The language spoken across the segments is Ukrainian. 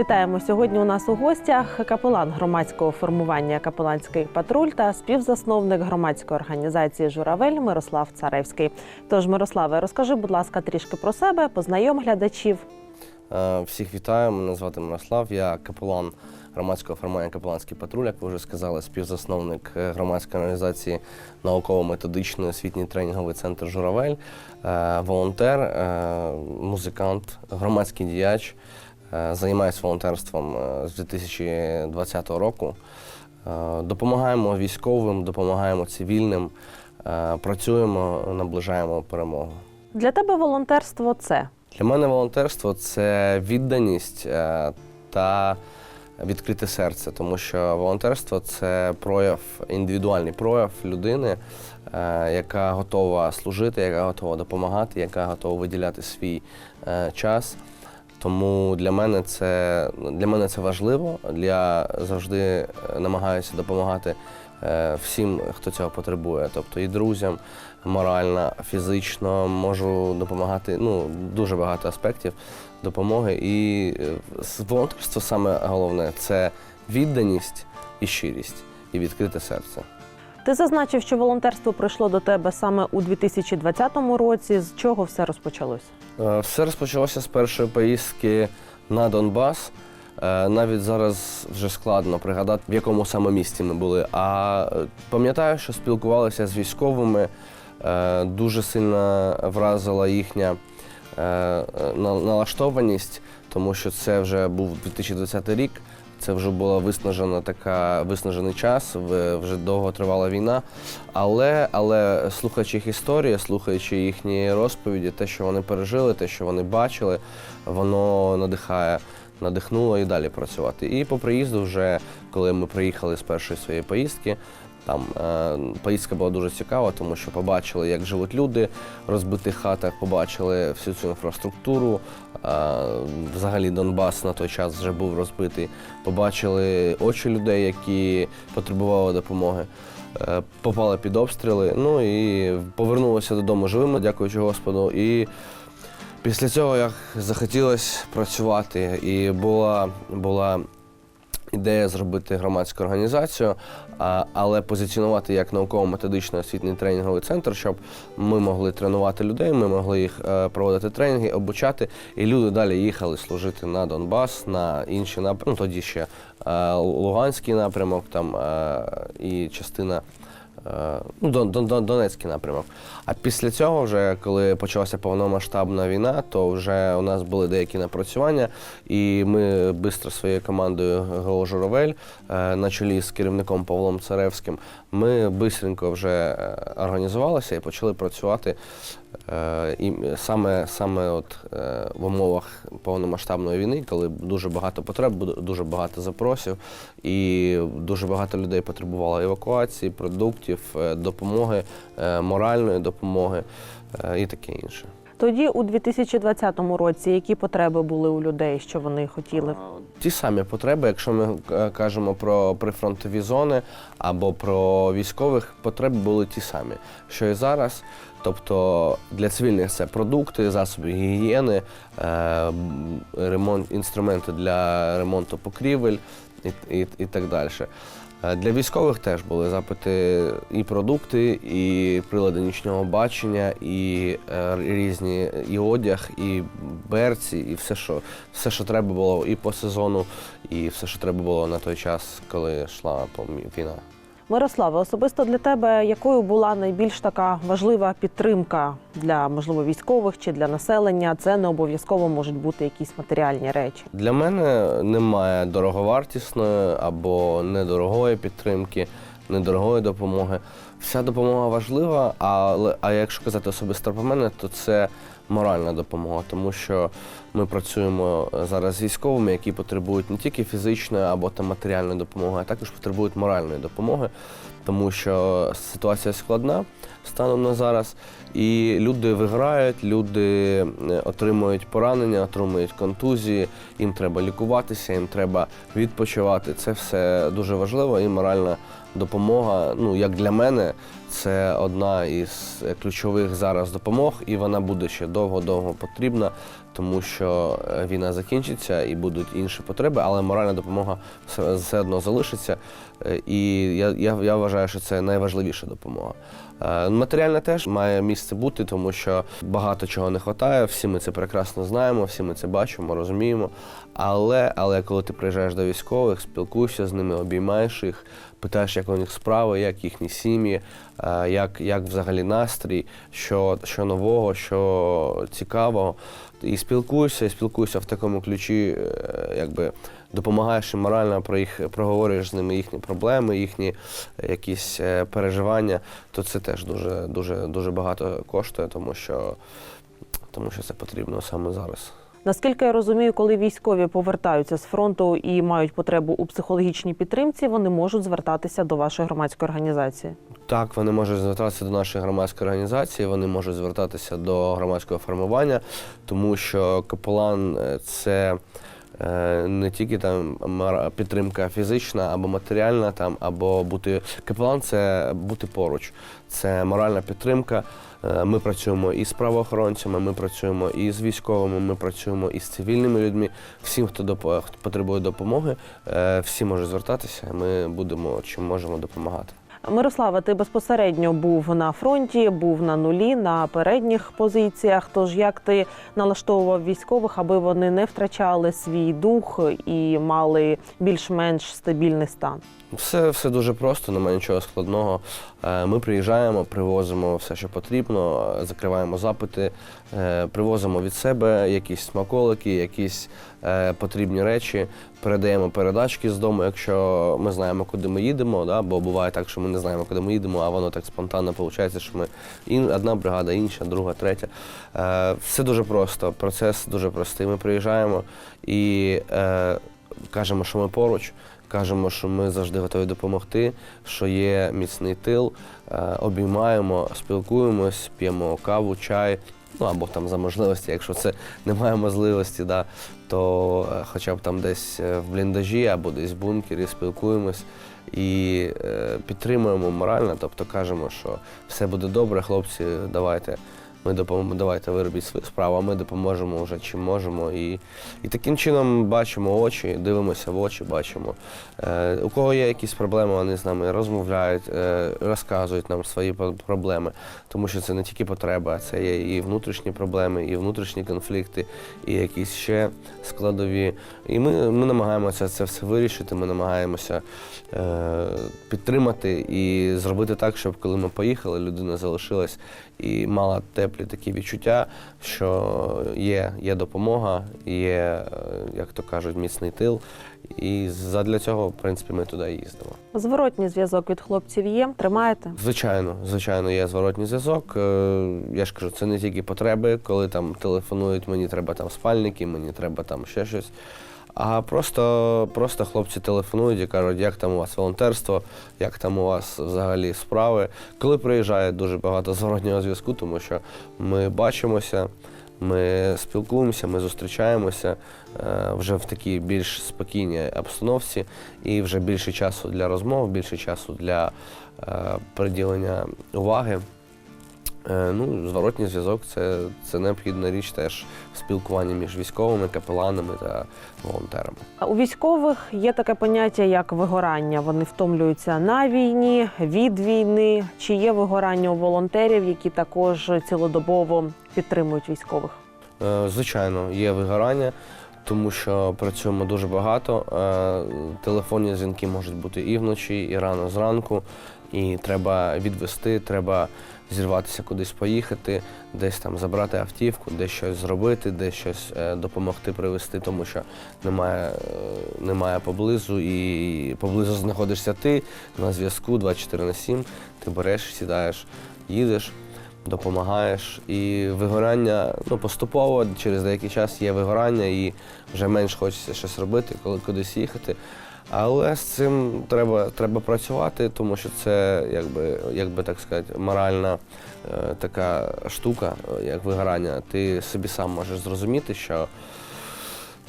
Вітаємо сьогодні. У нас у гостях капелан громадського формування Капеланський патруль та співзасновник громадської організації Журавель Мирослав Царевський. Тож, Мирославе, розкажи, будь ласка, трішки про себе, познайом глядачів. Е, Всіх вітаю, мене звати Мирослав, я капелан громадського формування Капеланський патруль, як ви вже сказали, співзасновник е, громадської організації науково-методичний освітній тренінговий центр Журавель, е, волонтер, музикант, громадський діяч. Е, Займаюся волонтерством е, з 2020 року. Е, Допомагаємо військовим, допомагаємо цивільним, працюємо, наближаємо перемогу. Для тебе волонтерство це Для мене волонтерство це відданість та відкрите серце, тому що волонтерство це прояв, індивідуальний прояв людини, яка готова служити, яка готова допомагати, яка готова виділяти свій час. Тому для мене це для мене це важливо. Я завжди е, намагаюся допомагати е, всім, хто цього потребує, тобто і друзям, морально, фізично можу допомагати. Ну дуже багато аспектів допомоги. І е, волонтерство саме головне це відданість і щирість, і відкрите серце. ти зазначив, що волонтерство прийшло до тебе саме у 2020 році. З чого все розпочалось? Е, Все розпочалося з першої поїздки на Донбас. Е, Навіть зараз вже складно пригадати, в якому саме місці ми були. А е, пам'ятаю, що спілкувалися з військовими. Дуже сильно вразила їхня на- налаштованість, тому що це вже був 2020 рік. Це вже була виснажена така виснажений час, вже довго тривала війна. Але, але слухаючи їх історії, слухаючи їхні розповіді, те, що вони пережили, те, що вони бачили, воно надихає, надихнуло і далі працювати. І по приїзду, вже коли ми приїхали з першої своєї поїздки, там е, поїздка була дуже цікава, тому що побачили, як живуть люди в розбитих хатах, побачили всю цю інфраструктуру. Е, взагалі Донбас на той час вже був розбитий. Побачили очі людей, які потребували допомоги. Е, Попали під обстріли, ну і повернулися додому живими, дякуючи Господу. І після цього як захотілося працювати. І була, була ідея зробити громадську організацію, але позиціонувати як науково-методичний освітній тренінговий центр, щоб ми могли тренувати людей, ми могли їх е, проводити тренінги, обучати, і люди далі їхали служити на Донбас, на інші напрямки. Ну, тоді ще е, Луганський напрямок там е, і частина. Е, Ну, Дон- Дон- Дон- Донецький напрямок. А після цього, вже коли почалася повномасштабна війна, то вже у нас були деякі напрацювання, і ми швидко своєю командою ГО Журавель е, на чолі з керівником Павлом Царевським, ми швидко вже е, організувалися і почали працювати і саме, саме от, е, в умовах повномасштабної війни, коли дуже багато потреб, дуже багато запросів, і дуже багато людей потребувало евакуації, продуктів, е, допомоги, е, моральної допомоги е, і таке інше. Тоді, у 2020 році, які потреби були у людей, що вони хотіли? Ті самі потреби, якщо ми е, кажемо про прифронтові зони або про військових, потреби були ті самі, що і зараз. Тобто для цивільних це продукти, засоби гігієни, е, ремонт, інструменти для ремонту покрівель і, і, і так далі. Е, Для військових теж були запити і продукти, і прилади нічного бачення, і е, різні і одяг, і берці, і все, що все, що треба було і по сезону, і все, що треба було на той час, коли йшла війна. Мирославе, особисто для тебе якою була найбільш така важлива підтримка для можливо військових чи для населення? Це не обов'язково можуть бути якісь матеріальні речі. Для мене немає дороговартісної або недорогої підтримки, недорогої допомоги. Вся допомога важлива, але а якщо казати особисто про мене, то це моральна допомога, тому що ми працюємо зараз з військовими, які потребують не тільки фізичної або там матеріальної допомоги, а також потребують моральної допомоги, тому що ситуація складна станом на зараз, і люди виграють, люди е, отримують поранення, отримують контузії, їм треба лікуватися, їм треба відпочивати. Це все дуже важливо і моральна допомога. Ну як для мене, це одна із ключових зараз допомог, і вона буде ще довго-довго потрібна, тому що е, війна закінчиться і будуть інші потреби, але моральна допомога все, все одно залишиться. Е, І я, я, я вважаю, що це найважливіша допомога. Е, Матеріальна теж має місце бути, тому що багато чого не вистачає. Всі ми це прекрасно знаємо, всі ми це бачимо, розуміємо. Але, але коли ти приїжджаєш до військових, спілкуєшся з ними, обіймаєш їх, питаєш, як у них справи, як їхні сім'ї, е, як, як взагалі настрій, що, що нового, що цікавого. І спілкуєшся, і спілкуєшся в такому ключі, е, якби допомагаєш їм морально про їх, проговорюєш з ними їхні проблеми, їхні е, якісь е, переживання, то це теж дуже, дуже, дуже багато коштує, тому що, тому що це потрібно саме зараз. Наскільки я розумію, коли військові повертаються з фронту і мають потребу у психологічній підтримці, вони можуть звертатися до вашої громадської організації. Так, вони можуть звертатися до нашої громадської організації, вони можуть звертатися до громадського формування, тому що капелан е, це не тільки там підтримка фізична або матеріальна, там, або бути капелан це бути поруч, це моральна підтримка. Е, Ми працюємо і з правоохоронцями, ми працюємо і з військовими, ми працюємо і з цивільними людьми. Всім, хто потребує допомоги, е, всі можуть звертатися. Ми будемо чим можемо допомагати. Мирослава, ти безпосередньо був на фронті, був на нулі, на передніх позиціях. Тож як ти налаштовував військових, аби вони не втрачали свій дух і мали більш-менш стабільний стан? Все, все дуже просто, немає нічого складного. Е, Ми приїжджаємо, привозимо все, що потрібно, е, закриваємо запити, е, привозимо від себе якісь смаколики, якісь потрібні речі, передаємо передачки з дому, якщо ми знаємо, куди ми їдемо. Да? Бо буває так, що ми не знаємо, куди ми їдемо, а воно так спонтанно виходить, що ми одна бригада, інша, друга, третя. Все дуже просто, процес дуже простий. Ми приїжджаємо і кажемо, що ми поруч. Кажемо, що ми завжди готові допомогти, що є міцний тил, е, обіймаємо, спілкуємось, п'ємо каву, чай. Ну або там за можливості, якщо це немає можливості, да, то е, хоча б там десь е, в бліндажі або десь в бункері спілкуємось і підтримуємо морально, тобто кажемо, що все буде добре, хлопці, давайте. Ми допоможемо, давайте ви робіть свою справу, а ми допоможемо вже чим можемо. І, і таким чином бачимо очі, дивимося в очі, бачимо. Е, у кого є якісь проблеми, вони з нами розмовляють, е, розказують нам свої проблеми. Тому що це не тільки потреба, це є і внутрішні проблеми, і внутрішні конфлікти, і якісь ще складові. І ми, ми намагаємося це все вирішити. Ми намагаємося е, підтримати і зробити так, щоб коли ми поїхали, людина залишилась і мала теплі такі відчуття, що є, є допомога, є, е, як то кажуть, міцний тил. І задля цього, в принципі, ми туди їздимо. Зворотній зв'язок від хлопців є. Тримаєте? Звичайно, звичайно, є зворотній зв'язок. Е, Я ж кажу, це не тільки потреби, коли там телефонують, мені треба там спальники, мені треба там ще щось. А просто, просто хлопці телефонують і кажуть, як там у вас волонтерство, як там у вас взагалі справи. Коли приїжджає дуже багато зворотнього зв'язку, тому що ми бачимося, ми спілкуємося, ми зустрічаємося е, вже в такій більш спокійній обстановці і вже більше часу для розмов, більше часу для е, приділення уваги. Е, Ну, зворотній зв'язок це, це необхідна річ теж в спілкуванні між військовими, капеланами та волонтерами. А У військових є таке поняття як вигорання. Вони втомлюються на війні, від війни. Чи є вигорання у волонтерів, які також цілодобово підтримують військових? Е, Звичайно, є вигорання, тому що працюємо дуже багато. Е, Телефонні дзвінки можуть бути і вночі, і рано зранку. І треба відвести, треба зірватися кудись поїхати, десь там забрати автівку, десь щось зробити, десь щось е, допомогти привезти, тому що немає, е, немає поблизу, і поблизу знаходишся ти на зв'язку 24 на 7, ти береш, сідаєш, їдеш допомагаєш. І вигорання ну, поступово через деякий час є вигорання і вже менш хочеться щось робити, коли кудись їхати. Але з цим треба, треба працювати, тому що це, якби, якби так сказати, моральна е, така штука, як вигорання. Ти собі сам можеш зрозуміти, що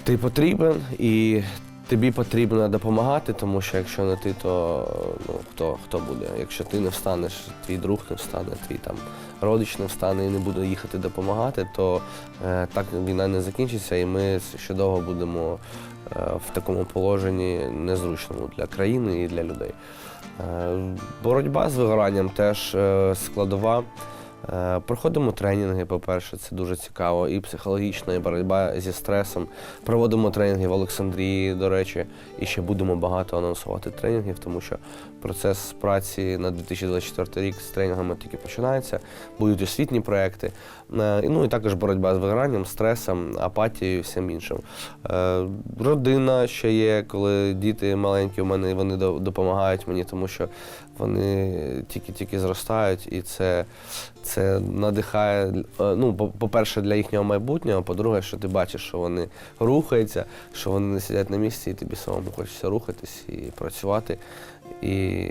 ти потрібен і тобі потрібно допомагати, тому що якщо не ти, то ну, хто, хто буде? Якщо ти не встанеш, твій друг не встане, твій там родич не встане і не буде їхати допомагати, то е, так війна не закінчиться, і ми ще довго будемо е, в такому положенні незручному для країни і для людей. Е, боротьба з вигоранням теж е, складова. Е, Проходимо тренінги, по-перше, це дуже цікаво, і психологічна, і боротьба зі стресом. Проводимо тренінги в Олександрії, до речі, і ще будемо багато анонсувати тренінгів, тому що процес праці на 2024 рік з тренінгами тільки починається. Будуть освітні проекти. Е, Ну і також боротьба з вигоранням, стресом, апатією і всім іншим. Е, Родина ще є, коли діти маленькі у мене, вони допомагають мені, тому що вони тільки-тільки зростають, і це, це надихає. е, Ну, по- по-перше, для їхнього майбутнього, по-друге, що ти бачиш, що вони рухаються, що вони не сидять на місці, і тобі самому хочеться рухатись і працювати. І,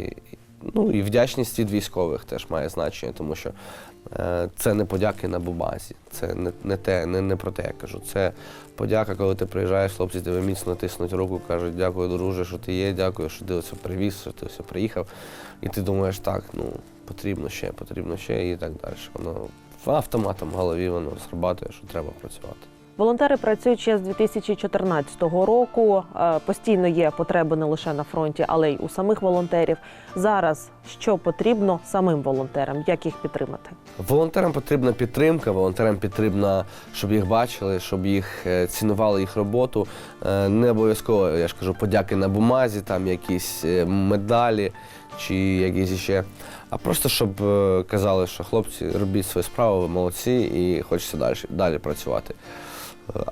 ну, і вдячність від військових теж має значення, тому що е, це не подяки на бумазі, це не, не те, не, не про те я кажу. Це подяка, коли ти приїжджаєш, хлопці тебе міцно тиснуть руку, кажуть, дякую, друже, що ти є, дякую, що ти оце привіз, що ти все приїхав. І ти думаєш, так, ну потрібно ще, потрібно ще і так далі. Воно автоматом в голові воно зрабатує, що треба працювати. Волонтери працюють ще з 2014 року. Е, Постійно є потреби не лише на фронті, але й у самих волонтерів. Зараз що потрібно самим волонтерам? Як їх підтримати? Волонтерам потрібна підтримка, волонтерам потрібно, щоб їх бачили, щоб їх е, цінували їх роботу. Е, Не обов'язково, я ж кажу, подяки на бумазі, там якісь медалі чи якісь ще. А просто щоб казали, що хлопці, робіть свою справу, ви молодці і хочеться далі, далі працювати.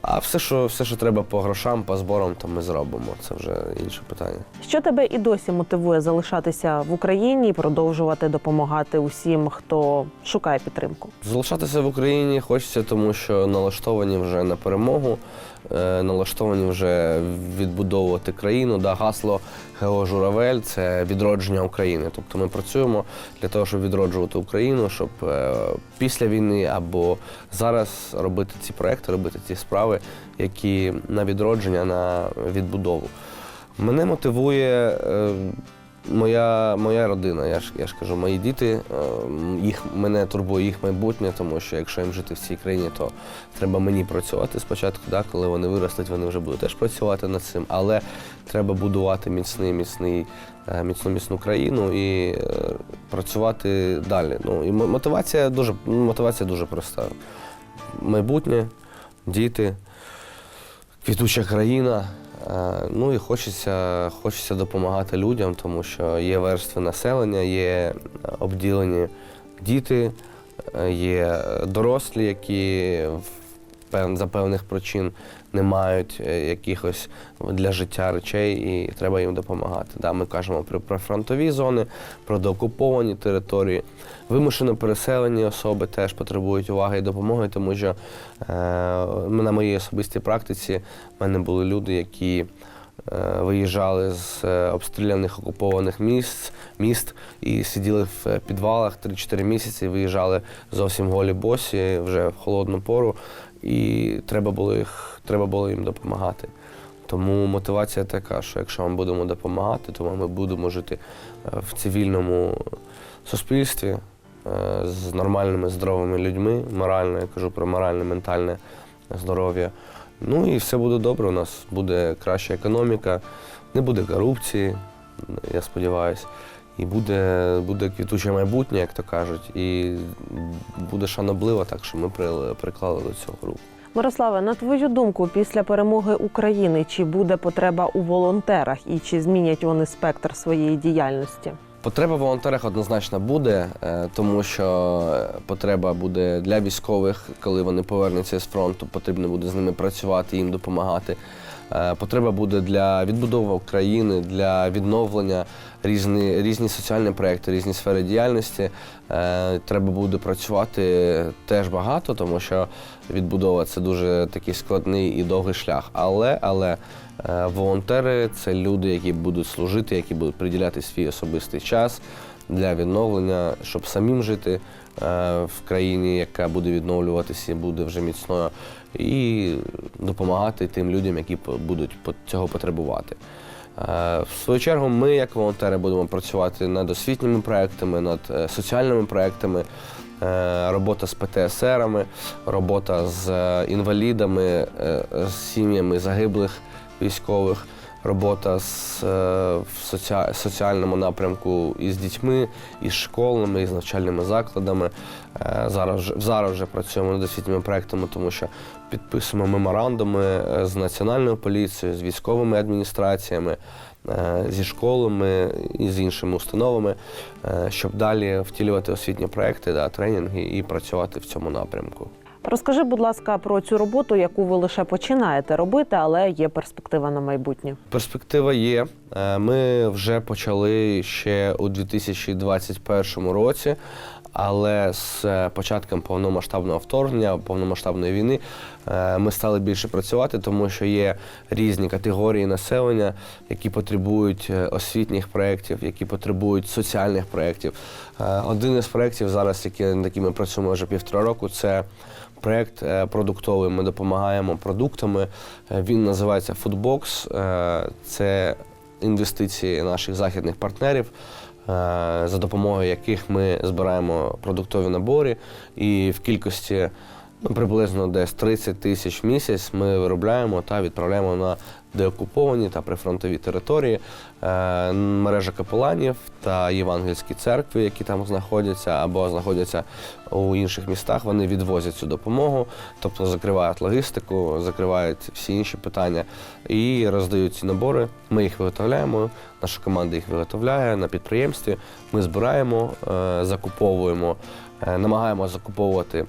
А все, що все, що треба по грошам, по зборам, то ми зробимо. Це вже інше питання. Що тебе і досі мотивує залишатися в Україні і продовжувати допомагати усім, хто шукає підтримку? Залишатися в Україні хочеться, тому що налаштовані вже на перемогу, налаштовані вже відбудовувати країну. Да, гасло ГЕО Журавель це відродження України. Тобто ми працюємо для того, щоб відроджувати Україну, щоб е, після війни або зараз робити ці проекти, робити ці справи, які на відродження, на відбудову. Мене мотивує е, моя, моя родина. Я ж, я ж кажу, мої діти, е, їх, мене турбує їх майбутнє, тому що якщо їм жити в цій країні, то треба мені працювати спочатку. Да? Коли вони виростуть, вони вже будуть теж працювати над цим. Але треба будувати міцний, міцний, е, міцну, міцну країну і е, працювати далі. Ну, і мотивація дуже, мотивація дуже проста. Майбутнє, діти квітуча країна. Е, Ну і хочеться, хочеться допомагати людям, тому що є верстви населення, є е, обділені діти, е, є дорослі, які в за певних причин не мають е, якихось для життя речей, і треба їм допомагати. Да, ми кажемо про прифронтові зони, про деокуповані території. Вимушено переселені особи теж потребують уваги і допомоги, тому що е, на моїй особистій практиці в мене були люди, які е, виїжджали з е, обстріляних окупованих місць, міст і сиділи в підвалах 3-4 місяці, виїжджали зовсім голі босі вже в холодну пору, і треба було їх, треба було їм допомагати. Тому мотивація така, що якщо ми будемо допомагати, то ми будемо жити е, в цивільному суспільстві е, з нормальними здоровими людьми, морально, я кажу про моральне, ментальне здоров'я. Ну і все буде добре. У нас буде краща економіка, не буде корупції, я сподіваюся. І буде, буде квітуче майбутнє, як то кажуть, і буде шанобливо, так що ми приклали до цього руку. Мирославе, на твою думку, після перемоги України чи буде потреба у волонтерах і чи змінять вони спектр своєї діяльності? Потреба в волонтерах однозначно буде, е, тому що потреба буде для військових, коли вони повернуться з фронту, потрібно буде з ними працювати, їм допомагати. Е, Потреба буде для відбудови України, для відновлення різні, різні соціальні проекти, різні сфери діяльності. Е, Треба буде працювати теж багато, тому що відбудова це дуже такий складний і довгий шлях. Але, але е, волонтери це люди, які будуть служити, які будуть приділяти свій особистий час, для відновлення, щоб самим жити е, в країні, яка буде відновлюватися, буде вже міцною, і допомагати тим людям, які будуть цього потребувати. В свою чергу, ми, як волонтери, будемо працювати над освітніми проектами, над е, соціальними проектами, е, робота з ПТСРами, робота з е, інвалідами, з сім'ями загиблих військових, робота з, е, в соціа- соціальному напрямку із дітьми, із школами, із навчальними закладами. Е, Зараз, зараз вже працюємо над освітніми проектами, тому що підписуємо меморандуми е, з національною поліцією, з військовими адміністраціями, зі школами і з іншими установами, щоб далі втілювати освітні проекти, да, тренінги і працювати в цьому напрямку. Розкажи, будь ласка, про цю роботу, яку ви лише починаєте робити, але є перспектива на майбутнє. Перспектива є. Е, Ми вже почали ще у 2021 році, але з е, початком повномасштабного вторгнення, повномасштабної війни, е, ми стали більше працювати, тому що є різні категорії населення, які потребують освітніх проєктів, які потребують соціальних проєктів. Один із проєктів зараз, які, над яким ми працюємо вже півтора року, це проєкт е, продуктовий. Ми допомагаємо продуктами. Е, Він називається Foodbox. Е, Це інвестиції наших західних партнерів, за допомогою яких ми збираємо продуктові набори і в кількості ну, приблизно десь 30 тисяч в місяць ми виробляємо та відправляємо на деокуповані та прифронтові території. Е, Мережа капеланів та євангельські церкви, які там знаходяться або знаходяться у інших містах, вони відвозять цю допомогу, тобто закривають логістику, закривають всі інші питання і роздають ці набори. Ми їх виготовляємо, наша команда їх виготовляє на підприємстві. Ми збираємо, е, закуповуємо, е, намагаємося закуповувати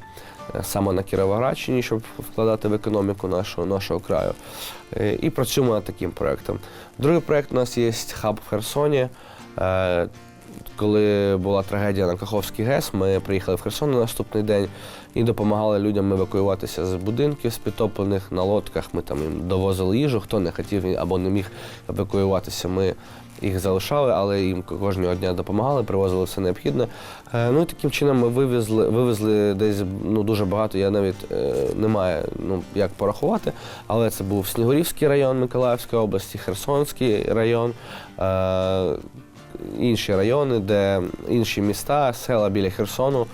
саме на Кіровоградщині, щоб вкладати в економіку нашого, нашого краю. Е, І працюємо над таким проєктом. Другий проєкт у нас є хаб в Херсоні. Е, Коли була трагедія на Каховський ГЕС, ми приїхали в Херсон на наступний день і допомагали людям евакуюватися з будинків з підтоплених на лодках. Ми там їм довозили їжу, хто не хотів або не міг евакуюватися. Ми їх залишали, але їм кожного дня допомагали, привозили все необхідне. Е, Ну і таким чином ми вивезли, вивезли десь ну, дуже багато. Я навіть е, не маю ну, як порахувати, але це був Снігурівський район Миколаївської області, Херсонський район. Інші райони, де інші міста, села біля Херсону.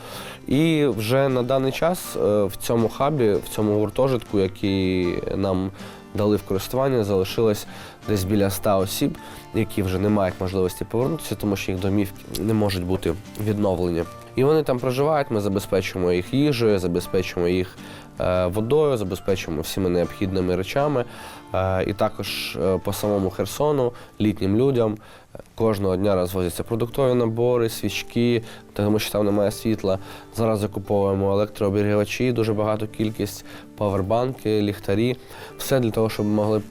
І вже на даний час е, в цьому хабі, в цьому гуртожитку, який нам дали в користування, залишилось десь біля 100 осіб, які вже не мають можливості повернутися, тому що їх домівки не можуть бути відновлені. І вони там проживають, ми забезпечуємо їх їжею, забезпечуємо їх е, водою, забезпечуємо всіма необхідними речами. Е, І також по самому Херсону літнім людям кожного дня розвозяться продуктові набори, свічки, тому що там немає світла. Зараз закуповуємо електрообігрівачі, дуже багато кількість, павербанки, ліхтарі. Все для того, щоб могли е,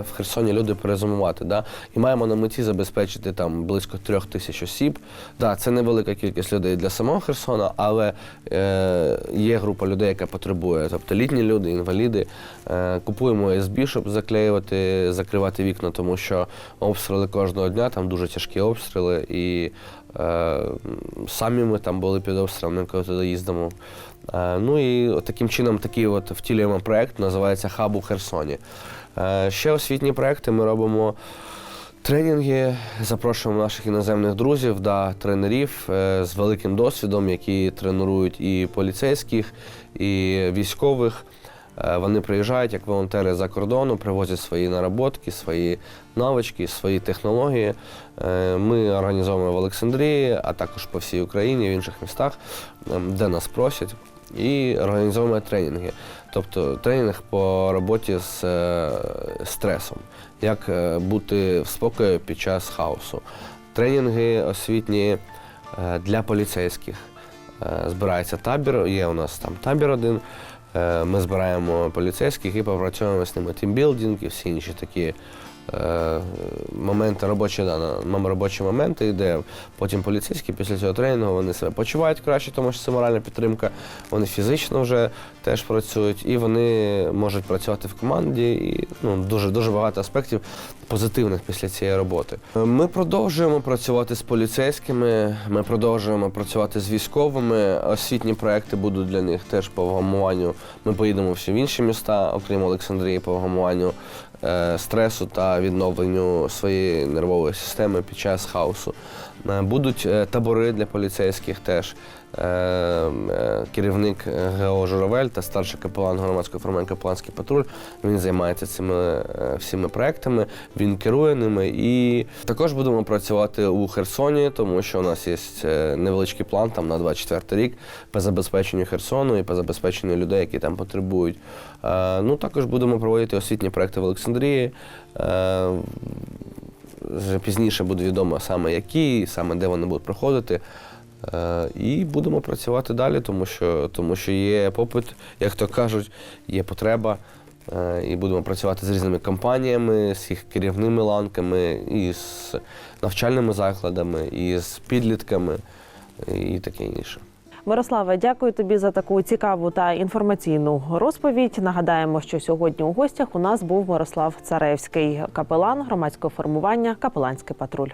в Херсоні люди перезимувати. Да? І маємо на меті забезпечити там близько трьох тисяч осіб. Да, це невелика кількість людей для самого Херсона, але е, є група людей, яка потребує. Тобто літні люди, інваліди. Е, купуємо СБ, щоб заклеювати, закривати вікна, тому що обстріли кожного дня, там дуже тяжкі обстріли. І е, самі ми там були під обстрілами, коли туди їздимо. Е, ну і таким чином такий от втілюємо проєкт, називається Хаб у Херсоні. Е, ще освітні проекти ми робимо. Тренінги запрошуємо наших іноземних друзів да, тренерів е, з великим досвідом, які тренують і поліцейських, і військових. Е, Вони приїжджають як волонтери за кордону, привозять свої наработки, свої навички, свої технології. Е, Ми організовуємо в Олександрії, а також по всій Україні, в інших містах, ем, де нас просять, і організовуємо тренінги. Тобто тренінг по роботі з е, стресом, як бути в спокої під час хаосу. Тренінги освітні для поліцейських. Збирається табір, є у нас там табір один. Е, Ми збираємо поліцейських і попрацюємо з ними. Тімбілдинг і всі інші такі моменти робочі, да, робочі моменти, де потім поліцейські після цього тренінгу вони себе почувають краще, тому що це моральна підтримка. Вони фізично вже теж працюють, і вони можуть працювати в команді. І ну, дуже дуже багато аспектів позитивних після цієї роботи. Ми продовжуємо працювати з поліцейськими, ми продовжуємо працювати з військовими. Освітні проекти будуть для них теж по вгамуванню. Ми поїдемо всі в інші міста, окрім Олександрії, по вгамуванню е, стресу та відновленню своєї нервової системи під час хаосу. Е, Будуть е, табори для поліцейських теж. Е, е, Керівник е, ГО Журавель та старший капелан громадського формування Капеланський патруль. Він займається цими е, всіми проектами, він керує ними. І також будемо працювати у Херсоні, тому що у нас є невеличкий план там на 24 рік по забезпеченню Херсону і по забезпеченню людей, які там потребують. Ну також будемо проводити освітні проекти в Олександрії. Вже пізніше буде відомо саме які, саме де вони будуть проходити. Е, І будемо працювати далі, тому що, тому що є попит, як то кажуть, є потреба. Е, І будемо працювати з різними компаніями, з їх керівними ланками, і з навчальними закладами, і з підлітками, і таке інше. Мирославе, дякую тобі за таку цікаву та інформаційну розповідь. Нагадаємо, що сьогодні у гостях у нас був Мирослав Царевський, капелан громадського формування Капеланський патруль.